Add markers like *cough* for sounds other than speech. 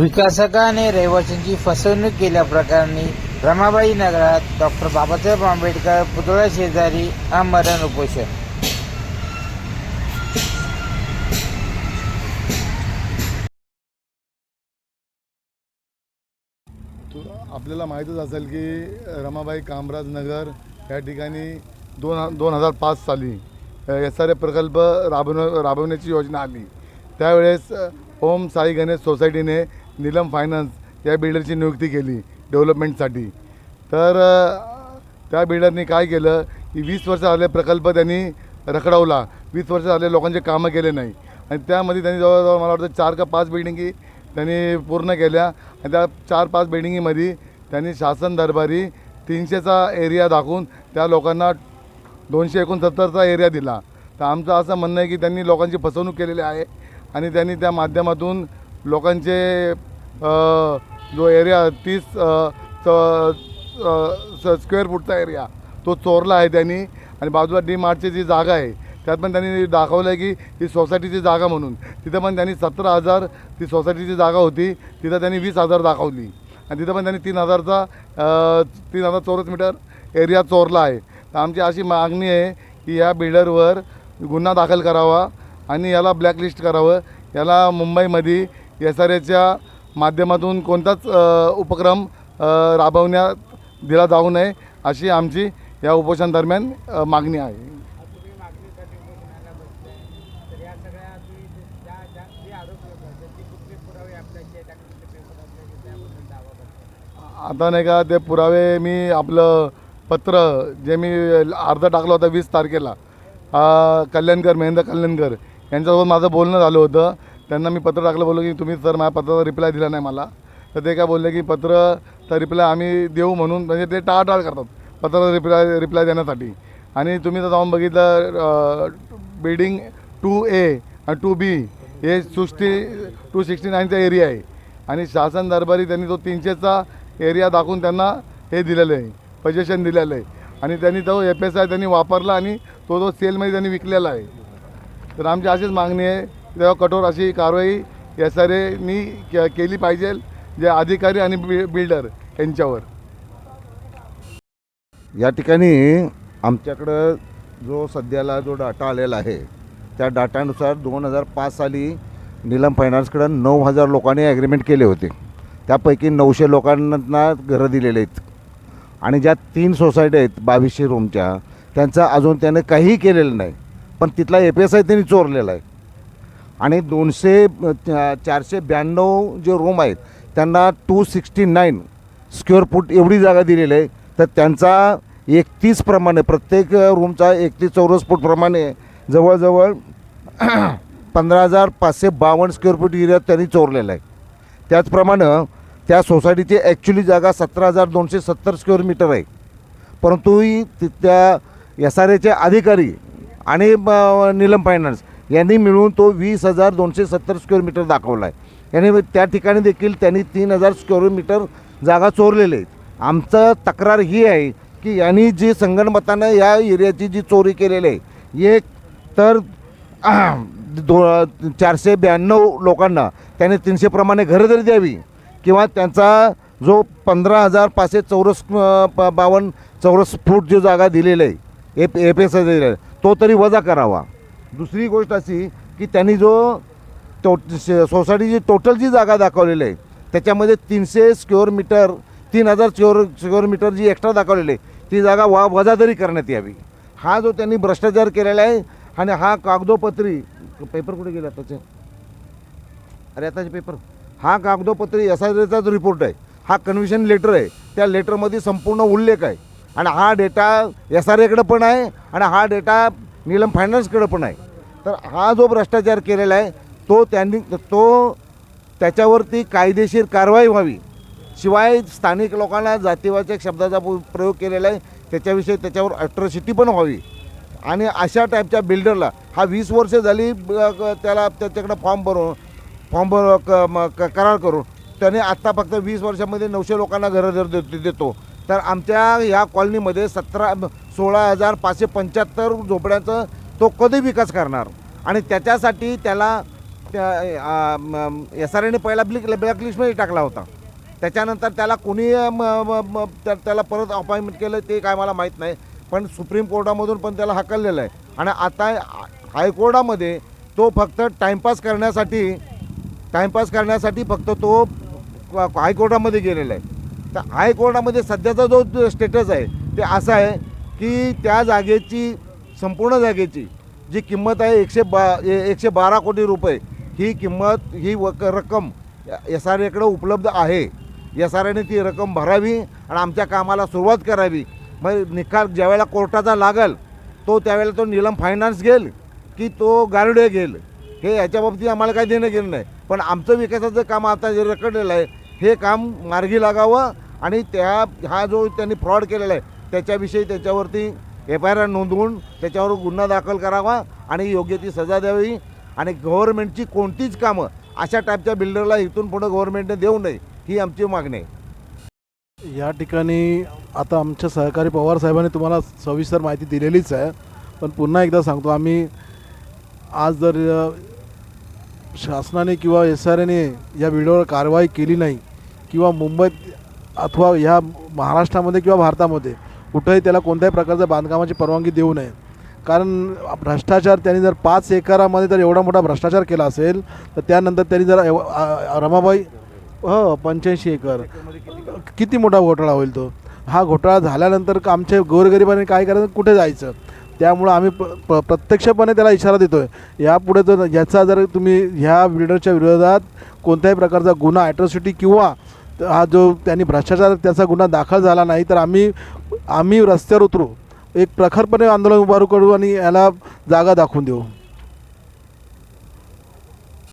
विकासकाने रहिवाशांची फसवणूक केल्याप्रकरणी रमाबाई नगरात डॉक्टर बाबासाहेब आंबेडकर पुतळा शेजारी आमरण उपोषण. तु आपल्याला माहीतच असेल की रमाबाई कामराज नगर या ठिकाणी दोन दोन हजार पाच साली एस आर ए प्रकल्प राबवण्या राबवण्याची योजना आली. त्यावेळेस ओम साई गणेश सोसायटीने निलम फायनान्स या बिल्डरची नियुक्ती केली डेव्हलपमेंटसाठी. तर त्या बिल्डरनी काय केलं? की वीस वर्ष झाले प्रकल्प त्यांनी रखडवला. वीस वर्ष झाले लोकांचे कामं केले नाही. आणि त्यामध्ये त्यांनी जवळजवळ मला वाटतं चार का पाच बिल्डिंगी त्यांनी पूर्ण केल्या. आणि त्या चार पाच बिल्डिंगीमध्ये त्यांनी शासन दरबारी तीनशेचा एरिया दाखवून त्या लोकांना दोनशे एकोणसत्तरचा एरिया दिला. तर आमचं असं म्हणणं आहे की त्यांनी लोकांची फसवणूक केलेली आहे. आणि त्यांनी त्या माध्यमातून लोकांचे जो एरिया तीस च- स- स्क्वेअर फूटचा एरिया तो चोरला आहे त्यांनी आणि बाजूला डी मार्टची जी जागा आहे त्यात पण त्यांनी दाखवलं आहे की ही सोसायटीची जागा म्हणून. तिथं पण त्यांनी सतरा हजार ती सोसायटीची जागा होती तिथं त्यांनी वीस हजार दाखवली. आणि तिथं पण त्यांनी तीन हजारचा तीन हजार चौरस मीटर एरिया चोरला आहे. तर आमची अशी मागणी आहे की या बिल्डरवर गुन्हा दाखल करावा आणि याला ब्लॅकलिस्ट करावं. याला मुंबईमध्ये एस आर एच्या माध्यमातून कोणताच उपक्रम राबवण्यात दिला जाऊ नये अशी आमची या उपोषण दरम्यान मागणी आहे. आता नाही का ते पुरावे मी आपलं पत्र जे मी अर्ज टाकलं होतं वीस तारखेला कल्याणकर महेंद्र कल्याणकर यांच्यासोबत माझं बोलणं झालं होतं. त्यांना मी पत्र टाकलं बोललो की तुम्ही सर माझ्या पत्राचा रिप्लाय दिला नाही मला. तर ते काय बोलले की पत्रचा रिप्लाय आम्ही देऊ म्हणून म्हणजे ते टाळाटाळ करतात पत्राचा रिप्लाय रिप्लाय देण्यासाठी. आणि तुम्ही जर जाऊन बघितलं बिल्डिंग टू ए आणि टू बी हे सिक्स्टी टू सिक्स्टी नाईनचा एरिया आहे. आणि शासन दरबारी त्यांनी तो तीनशेचा एरिया दाखवून त्यांना हे दिलेलं आहे पजेशन दिलेलं आहे. आणि त्यांनी तो एफ एस आय त्यांनी वापरला आणि तो तो सेलमध्ये त्यांनी विकलेला आहे. तर आमची अशीच मागणी आहे. तेव्हा कठोर अशी कारवाई एस आर एनी के केली पाहिजे जे अधिकारी आणि बि बिल्डर यांच्यावर. या ठिकाणी आमच्याकडं जो सध्याला जो डाटा आलेला आहे त्या डाटानुसार दोन हजार पाच साली नीलम फायनान्सकडं नऊ हजार लोकांनी ॲग्रीमेंट केले होते. त्यापैकी नऊशे लोकांना घरं दिलेले आहेत. आणि ज्या तीन सोसायटी आहेत बावीसशे रूमच्या त्यांचा अजून त्याने काहीही केलेलं नाही. पण तिथला एफ एस आय त्यांनी चोरलेला आहे. आणि दोनशे चारशे ब्याण्णव जे रूम आहेत त्यांना two sixty nine square foot एवढी जागा दिलेली आहे. तर त्यांचा एकतीस प्रमाणे प्रत्येक रूमचा एकतीस चौरस फूटप्रमाणे जवळजवळ *clears throat* पंधरा हजार पाचशे बावन्न स्क्वेअर फूट एरिया त्यांनी चोरलेला आहे. त्याचप्रमाणे त्या सोसायटीची ॲक्च्युली जागा सतरा हजार दोनशे सत्तर स्क्वेअर मीटर आहे. परंतु ही ति- त्या एस आर एचे अधिकारी आणि निलम नीलम फायनान्स यांनी मिळून तो वीस हजार दोनशे सत्तर स्क्वेअर मीटर दाखवला आहे. याने त्या ठिकाणी देखील त्यांनी तीन हजार स्क्वेअर मीटर जागा चोरलेले आहेत. आमचं तक्रार ही आहे की यांनी जी संगणमतानं या एरियाची जी चोरी केलेली आहे एक तर *clears throat* दो चारशे ब्याण्णव लोकांना त्याने तीनशेप्रमाणे घरं जरी द्यावी किंवा त्यांचा जो पंधरा हजार पाचशे चौरस प- बावन्न चौरस फूट जो जागा दिलेला आहे एप एफ एस दिलेला आहे तो तरी वजा करावा. दुसरी गोष्ट अशी की त्यांनी जो टो सोसायटीची टोटल जी जागा दाखवलेली आहे त्याच्यामध्ये तीनशे स्क्वेअर मीटर तीन हजार स्क्वेअर स्क्वेअर मीटर जी एक्स्ट्रा दाखवलेली आहे ती जागा वा वजादरी करण्यात यावी. हा जो त्यांनी भ्रष्टाचार केलेला आहे आणि हा कागदोपत्री पेपर कुठे गेला त्याचे अरे आताचे पेपर हा कागदोपत्री एस आर एचाच रिपोर्ट आहे. हा कन्व्हिशन लेटर आहे. त्या लेटरमध्ये संपूर्ण उल्लेख आहे. आणि हा डेटा एस आर एकडं पण आहे आणि हा डेटा नीलम फायनान्सकडं पण आहे. तर हा जो भ्रष्टाचार केलेला आहे तो त्यांनी तो त्याच्यावरती कायदेशीर कारवाई व्हावी. शिवाय स्थानिक लोकांना जातीवाचक शब्दाचा प्रयोग केलेला आहे त्याच्याविषयी त्याच्यावर अट्रॉसिटी पण व्हावी. आणि अशा टाईपच्या बिल्डरला हा वीस वर्ष झाली क- त्याला त्याच्याकडं फॉर्म भरून फॉर्म भर क- क- करार करून त्याने आत्ता फक्त वीस वर्षामध्ये नऊशे लोकांना घरं जर देतो. तर आमच्या ह्या कॉलनीमध्ये सतरा सोळा हजार पाचशे पंच्याहत्तर झोपड्यांचं तो कधी विकास करणार? आणि त्याच्यासाठी त्याला एस आर एने पहिला ब्लिक ब्लॅकलिस्टमध्ये टाकला होता. त्याच्यानंतर त्याला कोणी त्या- त्याला परत अपॉइंटमेंट केलं ते काय मला माहीत नाही. पण सुप्रीम कोर्टामधून पण त्याला हकललेलं आहे. आणि आता हायकोर्टामध्ये तो फक्त टाईमपास करण्यासाठी टाईमपास करण्यासाठी फक्त तो हायकोर्टामध्ये गेलेला आहे. तर हायकोर्टामध्ये सध्याचा जो स्टेटस आहे ते असं आहे की त्या जागेची संपूर्ण जागेची जी किंमत आहे एकशे बा एकशे बारा कोटी रुपये ही किंमत ही वक रक्कम एस आर एकडं उपलब्ध आहे. एस आर एने ती रक्कम भरावी आणि आमच्या कामाला सुरुवात करावी. मग निकाल ज्यावेळेला कोर्टाचा लागल तो त्यावेळेला तो निलम फायनान्स घेईल की तो गार्डे घेईल. हे याच्या बाबतीत आम्हाला काही देणं घेणं नाही. पण आमचं विकासाचं काम आता जे रखडलेलं आहे हे काम मार्गी लागावं आणि त्या हा जो त्यांनी फ्रॉड केलेला आहे त्याच्याविषयी त्याच्यावरती एफ आय आर नोंदवून त्याच्यावर गुन्हा दाखल करावा आणि योग्य ती सजा द्यावी. आणि गव्हर्नमेंटची कोणतीच कामं अशा टाईपच्या बिल्डरला इथून पुढं गव्हर्नमेंटने देऊ नये ही आमची मागणी आहे. या ठिकाणी आता आमच्या सहकारी पवार साहेबांनी तुम्हाला सविस्तर माहिती दिलेलीच आहे पण पुन्हा एकदा सांगतो आम्ही आज जर शासनाने किंवा एस आर एने या व्हिडिओवर कारवाई केली नाही किंवा मुंबईत अथवा ह्या महाराष्ट्रामध्ये किंवा भारतामध्ये कुठंही त्याला कोणत्याही प्रकारच्या बांधकामाची परवानगी देऊ नये. कारण भ्रष्टाचार त्यांनी जर पाच एकरामध्ये जर एवढा मोठा भ्रष्टाचार केला असेल तर त्यानंतर त्यांनी जर एव- रमाबाई हो पंच्याऐंशी एकर. किती मोठा घोटाळा होईल तो? हा घोटाळा झाल्यानंतर का आमच्या गोरगरिबांनी काय करायचं? कुठे जायचं? त्यामुळं आम्ही प प्रत्यक्षपणे त्याला इशारा देतो आहे यापुढे जर याचा जर तुम्ही ह्या बिल्डरच्या विरोधात कोणत्याही प्रकारचा गुन्हा ॲट्रॉसिटी किंवा हा जो त्यांनी भ्रष्टाचार त्याचा गुन्हा दाखल झाला नाही तर आम्ही आम्ही रस्त्यावर उतरू. एक प्रखरपणे आंदोलन उभारू करू आणि याला जागा दाखवून देऊ.